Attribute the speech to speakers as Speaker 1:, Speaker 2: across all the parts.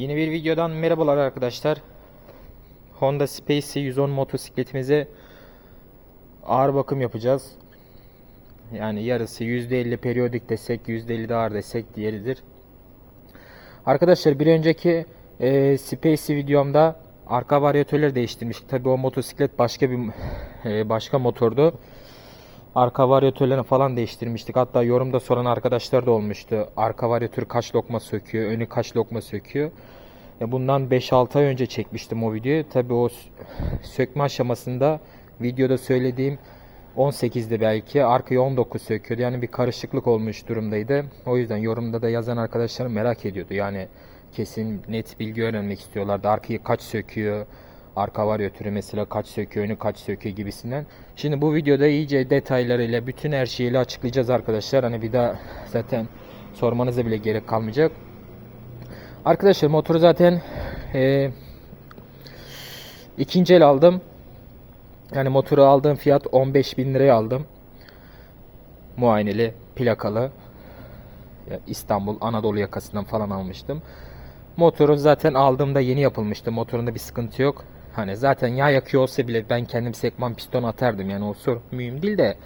Speaker 1: Yeni bir videodan merhabalar arkadaşlar. Honda Space 110 motosikletimize ağır bakım yapacağız. Yani yarısı %50 periyodik desek, %50 de ağır desek diğeridir. Arkadaşlar bir önceki e, Space videomda arka varyatörleri değiştirmiştik. Tabi o motosiklet başka bir e, başka motordu. Arka varyatörlerini falan değiştirmiştik. Hatta yorumda soran arkadaşlar da olmuştu. Arka varyatör kaç lokma söküyor, önü kaç lokma söküyor. Bundan 5-6 ay önce çekmiştim o videoyu. Tabi o sökme aşamasında videoda söylediğim 18'de belki arkaya 19 söküyordu. Yani bir karışıklık olmuş durumdaydı. O yüzden yorumda da yazan arkadaşlarım merak ediyordu. Yani kesin net bilgi öğrenmek istiyorlardı. Arkayı kaç söküyor, arka varyatörü mesela kaç söküyor, önü kaç söküyor gibisinden. Şimdi bu videoda iyice detaylarıyla, bütün her şeyiyle açıklayacağız arkadaşlar. Hani bir daha zaten sormanıza bile gerek kalmayacak. Arkadaşlar motoru zaten eee ikinci el aldım. Yani motoru aldığım fiyat 15 bin liraya aldım. Muayeneli, plakalı. İstanbul, Anadolu yakasından falan almıştım. Motoru zaten aldığımda yeni yapılmıştı. Motorunda bir sıkıntı yok. Hani zaten yağ yakıyor olsa bile ben kendim sekman piston atardım. Yani o sorun mühim değil de.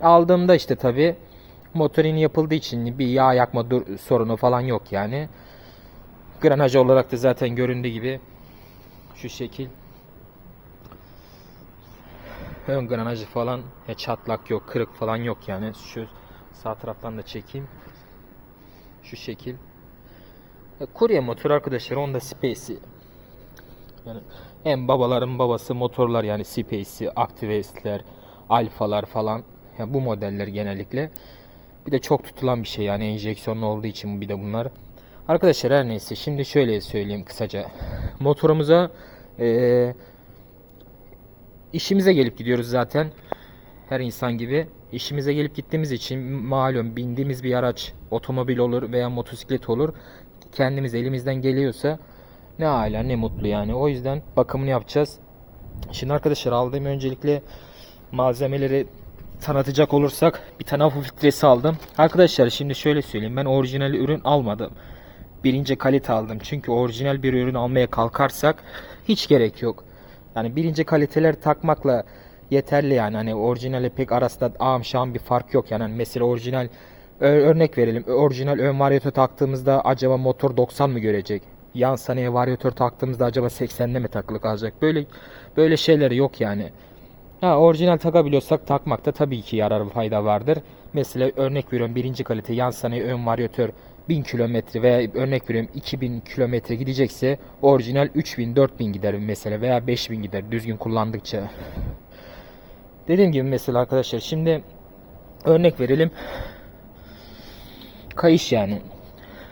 Speaker 1: Aldığımda işte tabi motor yeni yapıldığı için bir yağ yakma sorunu falan yok yani. Granaj olarak da zaten göründüğü gibi şu şekil. Ön granajı falan ya çatlak yok, kırık falan yok yani. Şu sağ taraftan da çekeyim. Şu şekil. E, kurye motor arkadaşlar Honda Space'i. Yani en babaların babası motorlar yani Space'i, Activate'ler, Alfa'lar falan. Ya bu modeller genellikle. Bir de çok tutulan bir şey yani enjeksiyonlu olduğu için bir de bunlar. Arkadaşlar her neyse şimdi şöyle söyleyeyim kısaca. Motorumuza eee işimize gelip gidiyoruz zaten. Her insan gibi. İşimize gelip gittiğimiz için malum bindiğimiz bir araç otomobil olur veya motosiklet olur. Kendimiz elimizden geliyorsa ne hala ne mutlu yani. O yüzden bakımını yapacağız. Şimdi arkadaşlar aldığım öncelikle malzemeleri tanıtacak olursak bir tane hafif filtresi aldım. Arkadaşlar şimdi şöyle söyleyeyim ben orijinal ürün almadım. Birinci kalite aldım. Çünkü orijinal bir ürün almaya kalkarsak hiç gerek yok. Yani birinci kaliteler takmakla yeterli yani. Hani orijinale pek arasında ağam şam bir fark yok yani. Hani mesela orijinal örnek verelim. Orijinal ön varyatör taktığımızda acaba motor 90 mı görecek? Yan sanayi varyatör taktığımızda acaba 80'de mi takılı kalacak? Böyle böyle şeyler yok yani. Ha, orijinal takabiliyorsak takmakta tabii ki yarar fayda vardır. Mesela örnek veriyorum birinci kalite yan sanayi ön varyatör 1000 kilometre veya örnek veriyorum 2000 kilometre gidecekse orijinal 3000 4000 gider mesela veya 5000 gider düzgün kullandıkça. Dediğim gibi mesela arkadaşlar şimdi örnek verelim. Kayış yani.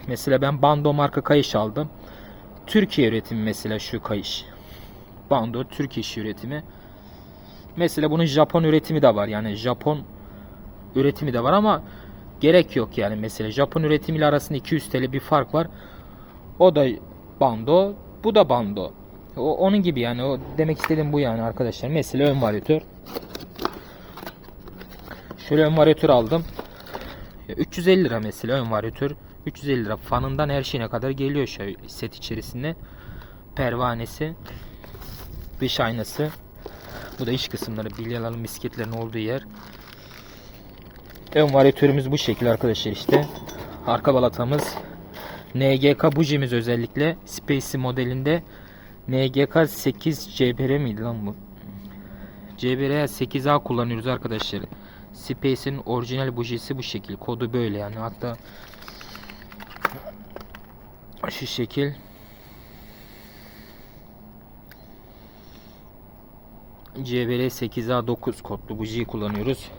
Speaker 1: Mesela ben Bando marka kayış aldım. Türkiye üretimi mesela şu kayış. Bando Türk iş üretimi. Mesela bunun Japon üretimi de var. Yani Japon üretimi de var ama gerek yok yani. Mesela Japon üretimiyle arasında 200 TL bir fark var. O da bando, bu da bando. O, onun gibi yani. O demek istediğim bu yani arkadaşlar. Mesela ön varyatör. Şöyle ön varyatör aldım. Ya 350 lira mesela ön varyatör. 350 lira. Fanından her şeyine kadar geliyor şöyle set içerisinde. Pervanesi. Dış aynası. Bu da iç kısımları. Bilyaların misketlerin olduğu yer. Ön varyatörümüz bu şekil arkadaşlar işte. Arka balatamız. NGK bujimiz özellikle. Space modelinde. NGK 8 CBR miydi lan bu? CBR 8A kullanıyoruz arkadaşlar. Space'in orijinal bujisi bu şekil. Kodu böyle yani. Hatta şu şekil. CBR 8A9 kodlu bujiyi kullanıyoruz.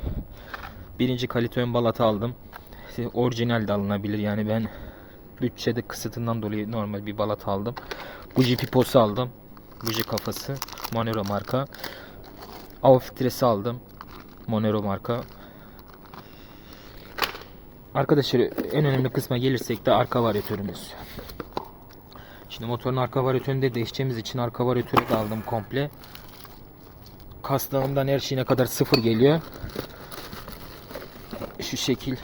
Speaker 1: Birinci kalite ön balata aldım. İşte Orijinal de alınabilir yani ben bütçede kısıtından dolayı normal bir balata aldım. Buji piposu aldım. Buji kafası. Monero marka. Ava filtresi aldım. Monero marka. Arkadaşlar en önemli kısma gelirsek de arka varyatörümüz. Şimdi motorun arka varyatörünü de değişeceğimiz için arka varyatörü de aldım komple. Kasnağımdan her şeyine kadar sıfır geliyor. Şu şekil.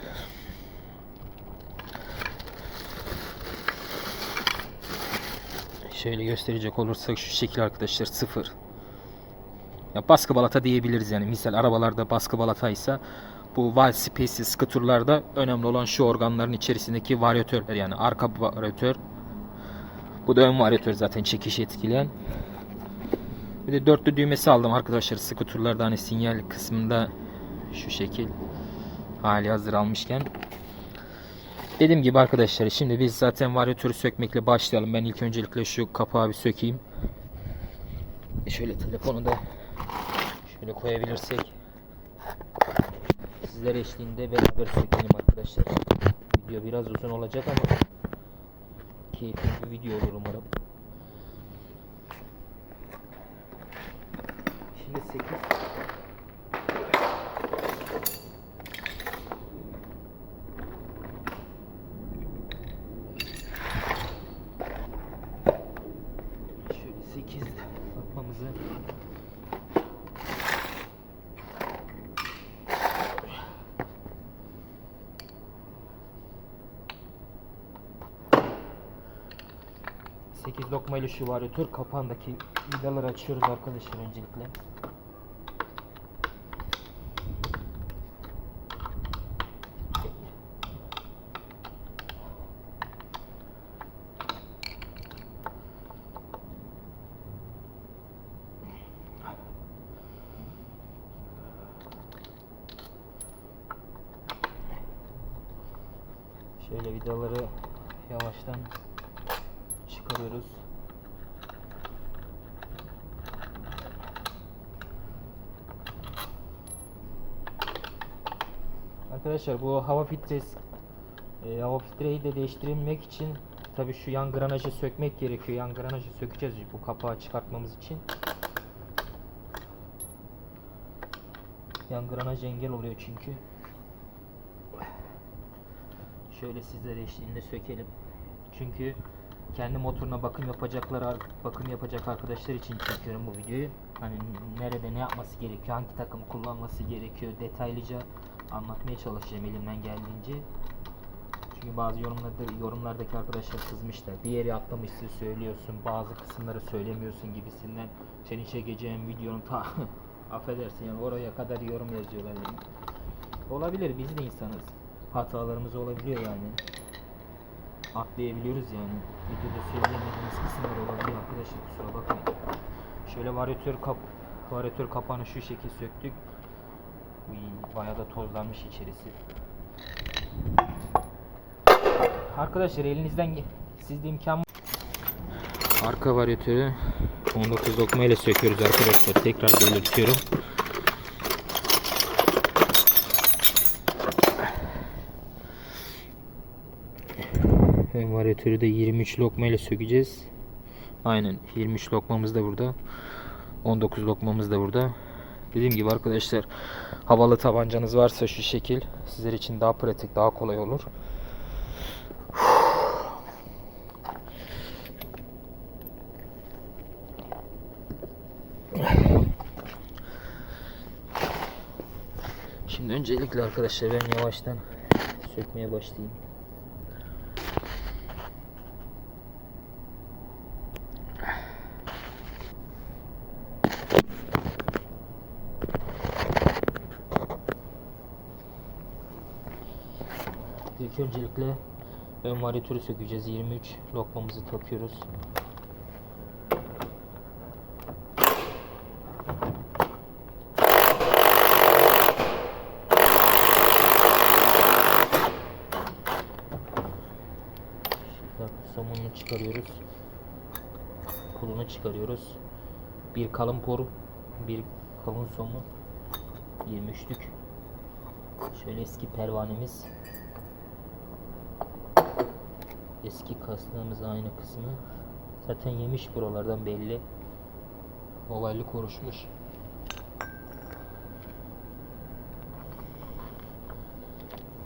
Speaker 1: Şöyle gösterecek olursak şu şekil arkadaşlar sıfır. Ya baskı balata diyebiliriz yani. Misal arabalarda baskı balataysa bu valve space'i skuturlarda önemli olan şu organların içerisindeki varyatörler yani arka varyatör. Bu da ön varyatör zaten çekişi etkileyen. Bir de dörtlü düğmesi aldım arkadaşlar skuturlarda hani sinyal kısmında şu şekil hali hazır almışken. Dediğim gibi arkadaşlar şimdi biz zaten varyatörü sökmekle başlayalım. Ben ilk öncelikle şu kapağı bir sökeyim. Şöyle telefonu da şöyle koyabilirsek sizler eşliğinde beraber sökelim arkadaşlar. Video biraz uzun olacak ama keyifli bir video olur umarım. Şimdi 8 Şöyle 8 bakmamızı Sekiz lokmayla şu varyatör kapağındaki vidaları açıyoruz arkadaşlar öncelikle. Şöyle vidaları yavaştan çıkarıyoruz. Arkadaşlar bu hava filtresi e, hava filtreyi de değiştirebilmek için tabi şu yan granajı sökmek gerekiyor. Yan granajı sökeceğiz bu kapağı çıkartmamız için. Yan granaj engel oluyor çünkü. Şöyle sizler eşliğinde sökelim. Çünkü kendi motoruna bakım yapacaklar ar- bakım yapacak arkadaşlar için çekiyorum bu videoyu. Hani nerede ne yapması gerekiyor, hangi takım kullanması gerekiyor detaylıca anlatmaya çalışacağım elimden geldiğince. Çünkü bazı yorumlarda yorumlardaki arkadaşlar kızmışlar. Bir yeri atlamışsın söylüyorsun, bazı kısımları söylemiyorsun gibisinden. Senin çekeceğin videonun ta affedersin yani oraya kadar yorum yazıyorlar yani. Olabilir biz de insanız. Hatalarımız olabiliyor yani atlayabiliyoruz yani. Videoda söyleyemediğimiz kısımlar olabiliyor arkadaşlar kusura bakmayın. Şöyle varyatör kap varyatör kapağını şu şekil söktük. Uy, bayağı da tozlanmış içerisi. Arkadaşlar elinizden sizde imkan Arka varyatörü 19 dokma ile söküyoruz arkadaşlar. Tekrar belirtiyorum. Varyatörü de 23 lokma ile sökeceğiz. Aynen 23 lokmamız da burada. 19 lokmamız da burada. Dediğim gibi arkadaşlar havalı tabancanız varsa şu şekil sizler için daha pratik daha kolay olur. Şimdi öncelikle arkadaşlar ben yavaştan sökmeye başlayayım. İlk öncelikle ön varyatörü sökeceğiz. 23 lokmamızı takıyoruz. Somununu çıkarıyoruz. Pulunu çıkarıyoruz. Bir kalın por, bir kalın somun. 23'lük. Şöyle eski pervanemiz. Eski kaslığımız aynı kısmı. Zaten yemiş buralardan belli. Ovalli konuşmuş.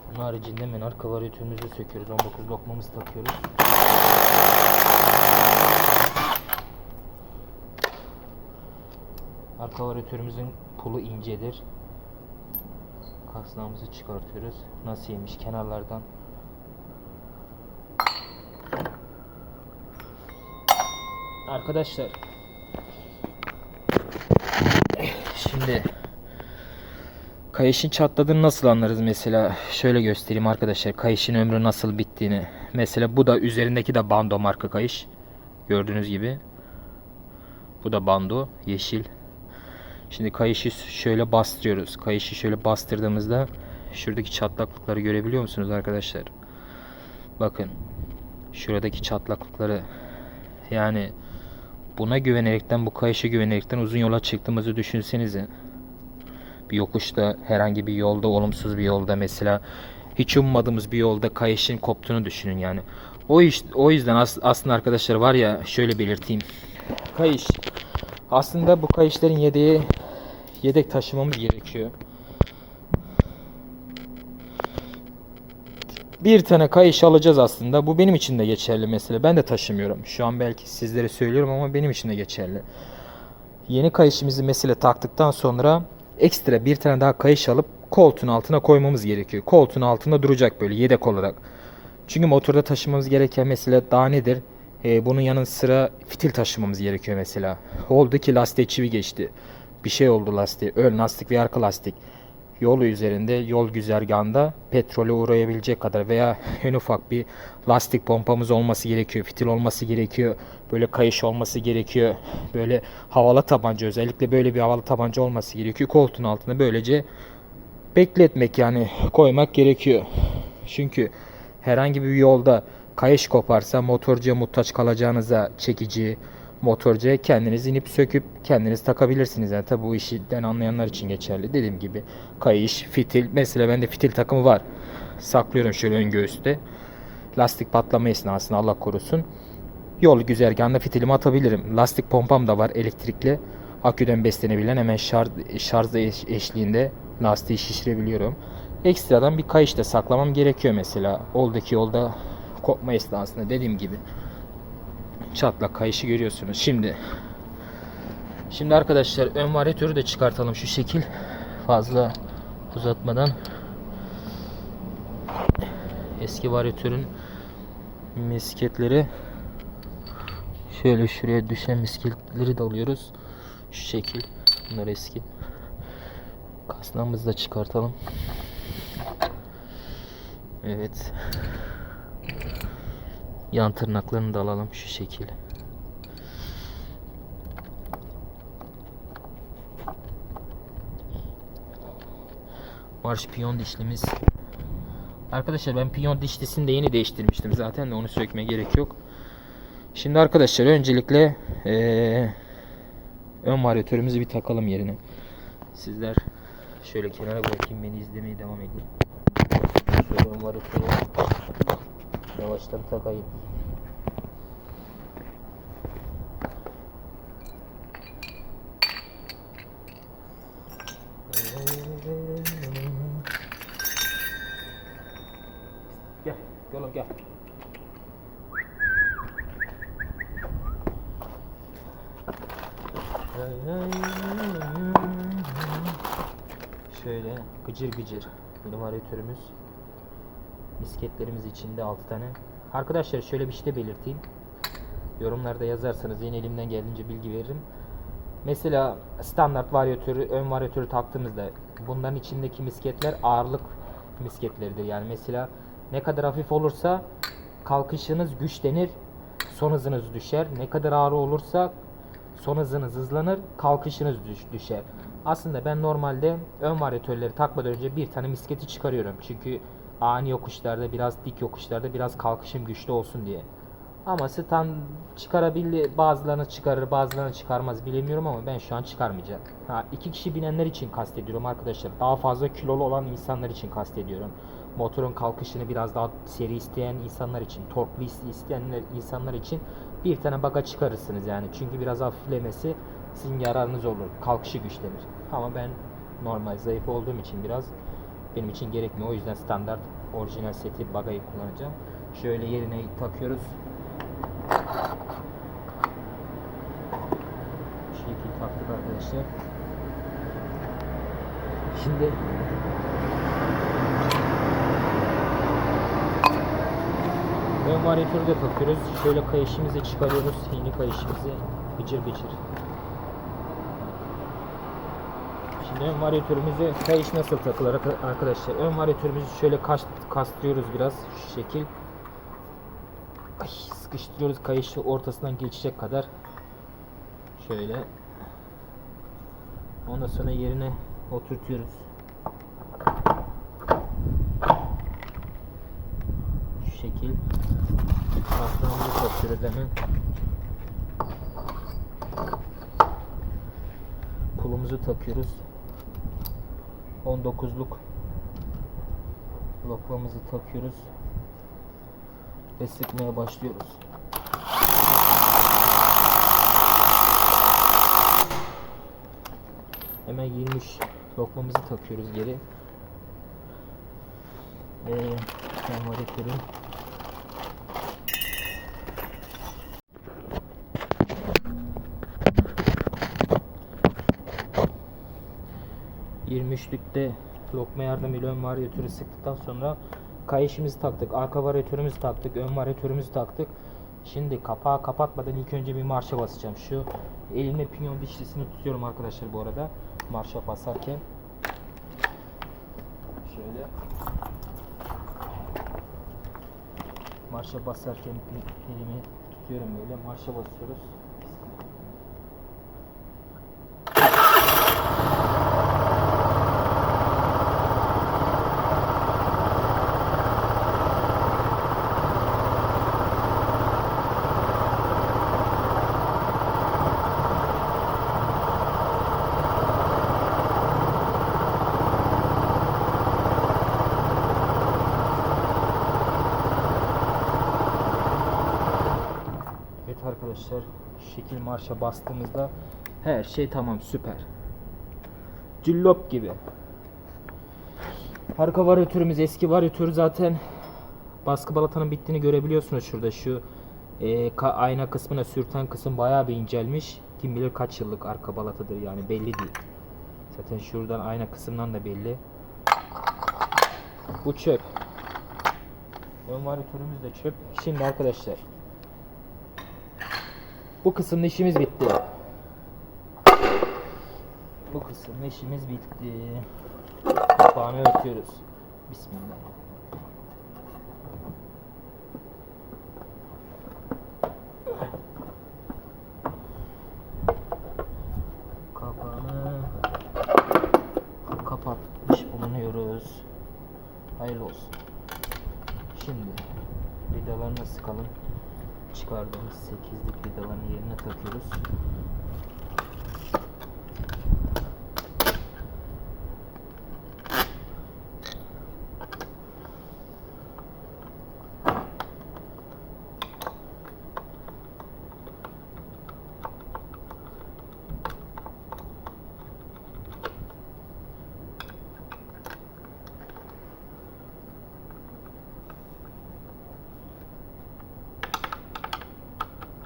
Speaker 1: Bunun haricinde hemen arka varyatörümüzü söküyoruz. 19 lokmamızı takıyoruz. Arka varyatörümüzün pulu incedir. Kasnağımızı çıkartıyoruz. Nasıl yemiş kenarlardan Arkadaşlar şimdi kayışın çatladığını nasıl anlarız mesela? Şöyle göstereyim arkadaşlar. Kayışın ömrü nasıl bittiğini. Mesela bu da üzerindeki de bando marka kayış. Gördüğünüz gibi. Bu da bando yeşil. Şimdi kayışı şöyle bastırıyoruz. Kayışı şöyle bastırdığımızda şuradaki çatlaklıkları görebiliyor musunuz arkadaşlar? Bakın. Şuradaki çatlaklıkları yani buna güvenerekten bu kayışa güvenerekten uzun yola çıktığımızı düşünsenize. Bir yokuşta herhangi bir yolda olumsuz bir yolda mesela hiç ummadığımız bir yolda kayışın koptuğunu düşünün yani. O iş, o yüzden as- aslında arkadaşlar var ya şöyle belirteyim. Kayış aslında bu kayışların yedeği yedek taşımamız gerekiyor. Bir tane kayış alacağız aslında. Bu benim için de geçerli mesela. Ben de taşımıyorum. Şu an belki sizlere söylüyorum ama benim için de geçerli. Yeni kayışımızı mesela taktıktan sonra ekstra bir tane daha kayış alıp koltuğun altına koymamız gerekiyor. Koltuğun altında duracak böyle yedek olarak. Çünkü motorda taşımamız gereken mesela daha nedir? Ee, bunun yanı sıra fitil taşımamız gerekiyor mesela. Oldu ki lastiğe çivi geçti. Bir şey oldu lastiğe. Ön lastik ve arka lastik. Yolu üzerinde, yol güzergahında petrole uğrayabilecek kadar veya en ufak bir lastik pompamız olması gerekiyor. Fitil olması gerekiyor. Böyle kayış olması gerekiyor. Böyle havalı tabanca özellikle böyle bir havalı tabanca olması gerekiyor. Koltuğun altında böylece bekletmek yani koymak gerekiyor. Çünkü herhangi bir yolda kayış koparsa motorcuya muhtaç kalacağınıza çekici, motorcuya kendiniz inip söküp kendiniz takabilirsiniz. Yani tabi bu işten anlayanlar için geçerli. Dediğim gibi kayış, fitil. Mesela bende fitil takımı var. Saklıyorum şöyle ön göğüste. Lastik patlama esnasında Allah korusun. Yol güzergahında fitilimi atabilirim. Lastik pompam da var elektrikli. Aküden beslenebilen hemen şarj, şarj eş- eşliğinde lastiği şişirebiliyorum. Ekstradan bir kayış da saklamam gerekiyor mesela. Oldaki yolda kopma esnasında dediğim gibi çatlak kayışı görüyorsunuz. Şimdi şimdi arkadaşlar ön varyatörü de çıkartalım şu şekil. Fazla uzatmadan. Eski varyatörün misketleri. Şöyle şuraya düşen misketleri de alıyoruz. Şu şekil. Bunlar eski. Kasnağımızı da çıkartalım. Evet Yan tırnaklarını da alalım şu şekil. Marş piyon dişlimiz. Arkadaşlar ben piyon dişlisini de yeni değiştirmiştim zaten de onu sökmeye gerek yok. Şimdi arkadaşlar öncelikle eee, ön varyatörümüzü bir takalım yerine. Sizler şöyle kenara bırakayım beni izlemeye devam edin. Şöyle ön varyatörü Yavaştan takayım. Gel. Şöyle gıcır gıcır benim varyatörümüz misketlerimiz içinde 6 tane. Arkadaşlar şöyle bir şey de belirteyim. Yorumlarda yazarsanız yine elimden geldiğince bilgi veririm. Mesela standart varyatörü, ön varyatörü taktığımızda bunların içindeki misketler ağırlık misketleridir. Yani mesela ne kadar hafif olursa kalkışınız güçlenir, son hızınız düşer. Ne kadar ağır olursa son hızınız hızlanır, kalkışınız düş- düşer. Aslında ben normalde ön varyatörleri takmadan önce bir tane misketi çıkarıyorum. Çünkü ani yokuşlarda, biraz dik yokuşlarda biraz kalkışım güçlü olsun diye. Ama stand çıkarabildi, bazılarını çıkarır, bazılarını çıkarmaz bilemiyorum ama ben şu an çıkarmayacağım. Ha, iki kişi binenler için kastediyorum arkadaşlar. Daha fazla kilolu olan insanlar için kastediyorum. Motorun kalkışını biraz daha seri isteyen insanlar için, torklu is- isteyenler insanlar için bir tane baga çıkarırsınız yani. Çünkü biraz hafiflemesi sizin yararınız olur. Kalkışı güçlenir. Ama ben normal zayıf olduğum için biraz benim için gerekmiyor. O yüzden standart orijinal seti bagayı kullanacağım. Şöyle yerine takıyoruz. Şekil taktık arkadaşlar. Şimdi ön varyatörü de takıyoruz. Şöyle kayışımızı çıkarıyoruz. Yeni kayışımızı gıcır gıcır. Şimdi ön varyatörümüzü kayış nasıl takılır arka- arkadaşlar? Ön varyatörümüzü şöyle kas, kaslıyoruz biraz şu şekil. Ay, sıkıştırıyoruz kayışı ortasından geçecek kadar. Şöyle. Ondan sonra yerine oturtuyoruz. Şu şekil. Kaslamamızı takıyoruz hemen. Pulumuzu takıyoruz. 19'luk lokmamızı takıyoruz ve sıkmaya başlıyoruz. Hemen 23 lokmamızı takıyoruz geri. Ve envaretörün ...23'lükte lokma yardımıyla ön varyatörü sıktıktan sonra kayışımızı taktık, arka varyatörümüzü taktık, ön varyatörümüzü taktık. Şimdi kapağı kapatmadan ilk önce bir marşa basacağım. Şu elimle pinyon dişlisini tutuyorum arkadaşlar bu arada. Marşa basarken. Şöyle. Marşa basarken elimi tutuyorum böyle. Marşa basıyoruz. Evet arkadaşlar şekil marşa bastığımızda her şey tamam süper. Cillop gibi. Arka varyatörümüz eski varyatör zaten baskı balatanın bittiğini görebiliyorsunuz şurada şu e, ayna kısmına sürten kısım bayağı bir incelmiş. Kim bilir kaç yıllık arka balatadır yani belli değil. Zaten şuradan ayna kısmından da belli. Bu çöp. Ön varyatörümüz de çöp. Şimdi arkadaşlar bu kısımda işimiz bitti. Bu kısımda işimiz bitti. Kapağını örtüyoruz. Bismillah. Takıyoruz.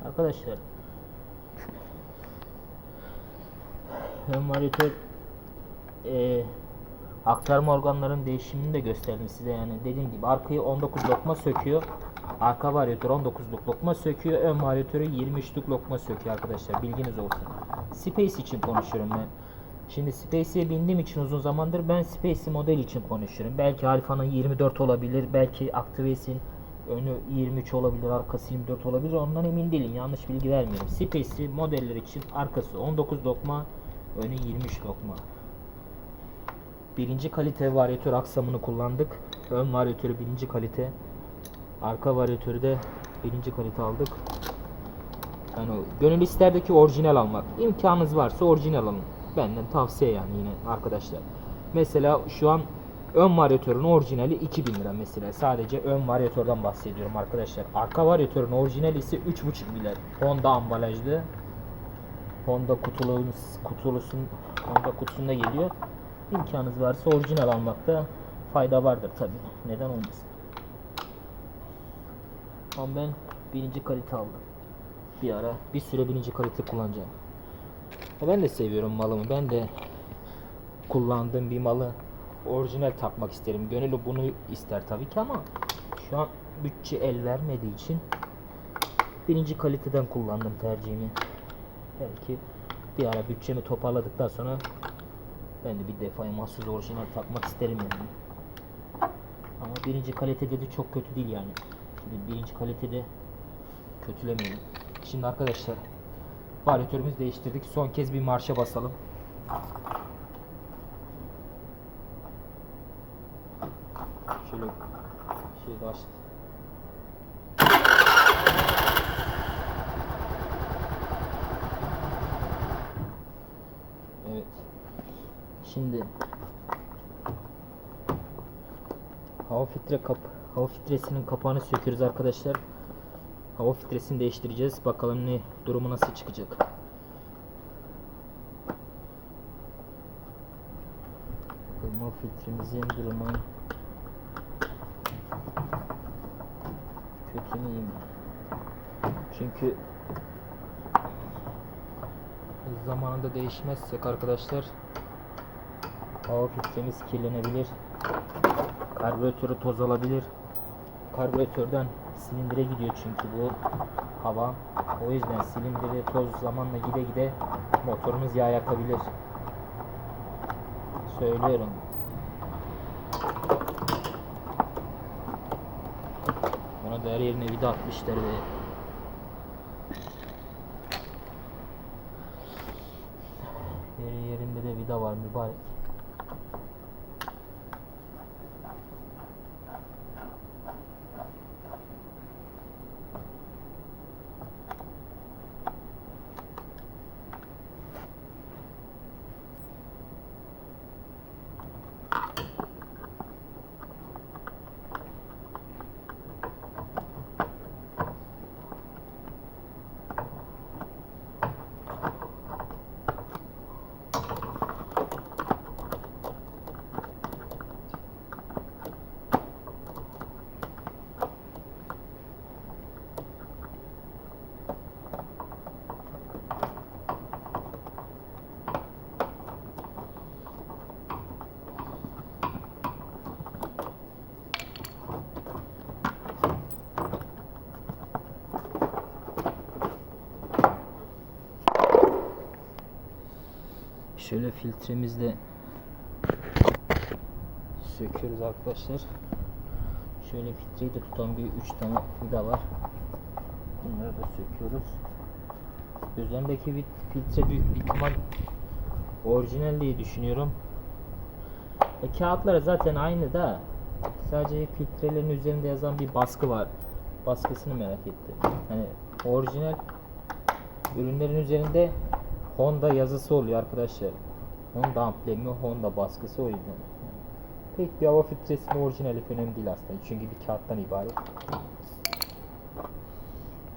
Speaker 1: Arkadaşlar ön varyatör e, aktarma organların değişimini de gösterdim size yani dediğim gibi arkayı 19 lokma söküyor arka varyatör 19'luk lokma söküyor ön varyatörü 23'lük lokma söküyor arkadaşlar bilginiz olsun Space için konuşuyorum ben Şimdi Space'e bindiğim için uzun zamandır ben Space model için konuşuyorum. Belki Alfa'nın 24 olabilir, belki Activace'in önü 23 olabilir, arkası 24 olabilir. Ondan emin değilim. Yanlış bilgi vermiyorum. Space modeller için arkası 19 dokma, önü 23 dokma. Birinci kalite varyatör aksamını kullandık. Ön varyatörü birinci kalite. Arka varyatörü de birinci kalite aldık. Yani gönül isterdeki orijinal almak. İmkanınız varsa orijinal alın. Benden tavsiye yani yine arkadaşlar. Mesela şu an ön varyatörün orijinali 2000 lira mesela. Sadece ön varyatörden bahsediyorum arkadaşlar. Arka varyatörün orijinali ise 3,5 milyar. Honda ambalajlı. Honda kutulu, kutulusun Honda kutusunda geliyor. İmkanınız varsa orijinal almakta fayda vardır tabi. Neden olmasın? Ama ben birinci kalite aldım. Bir ara bir süre birinci kalite kullanacağım. Ben de seviyorum malımı. Ben de kullandığım bir malı orijinal takmak isterim. Gönül bunu ister tabii ki ama şu an bütçe el vermediği için birinci kaliteden kullandım tercihimi. Belki bir ara bütçemi toparladıktan sonra ben de bir defaya mahsus orijinal takmak isterim yani. Ama birinci kalitede de çok kötü değil yani. Şimdi birinci kalitede kötülemeyelim. Şimdi arkadaşlar varyatörümüzü değiştirdik. Son kez bir marşa basalım. Şöyle şey açtı. Evet. Şimdi hava filtre kap hava filtresinin kapağını söküyoruz arkadaşlar. Hava filtresini değiştireceğiz. Bakalım ne durumu nasıl çıkacak. Bakalım filtremizin durumu kötü mü? Çünkü zamanında değişmezsek arkadaşlar hava filtremiz kirlenebilir. Karbüratörü toz alabilir. Karbüratörden silindire gidiyor çünkü bu hava. O yüzden silindire toz zamanla gide gide motorumuz yağ yakabilir. Söylüyorum. Buna da her yerine vida atmışlar ve Yeri yerinde de vida var mübarek. Şöyle filtremizle söküyoruz arkadaşlar. Şöyle filtreyi de tutan bir 3 tane vida var. Bunları da söküyoruz. Üzerindeki bir filtre büyük bir ihtimal orijinal diye düşünüyorum. E, kağıtları zaten aynı da sadece filtrelerin üzerinde yazan bir baskı var. Baskısını merak ettim. Hani orijinal ürünlerin üzerinde Honda yazısı oluyor arkadaşlar. Honda amblemi, Honda baskısı o yüzden. Pek bir hava filtresinin orijinali önemli değil aslında. Çünkü bir kağıttan ibaret.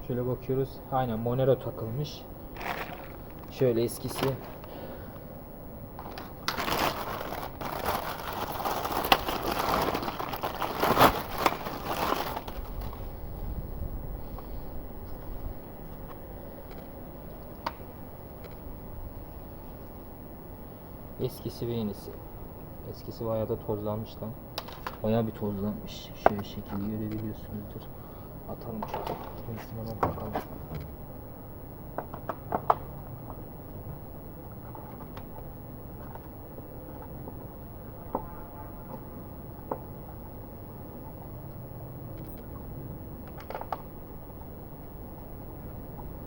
Speaker 1: Şöyle bakıyoruz. Aynen Monero takılmış. Şöyle eskisi. Eskisi ve yenisi. Eskisi bayağı da tozlanmış lan. Bayağı bir tozlanmış. Şöyle şekilde görebiliyorsunuzdur. Atalım. Yenisine hemen bakalım.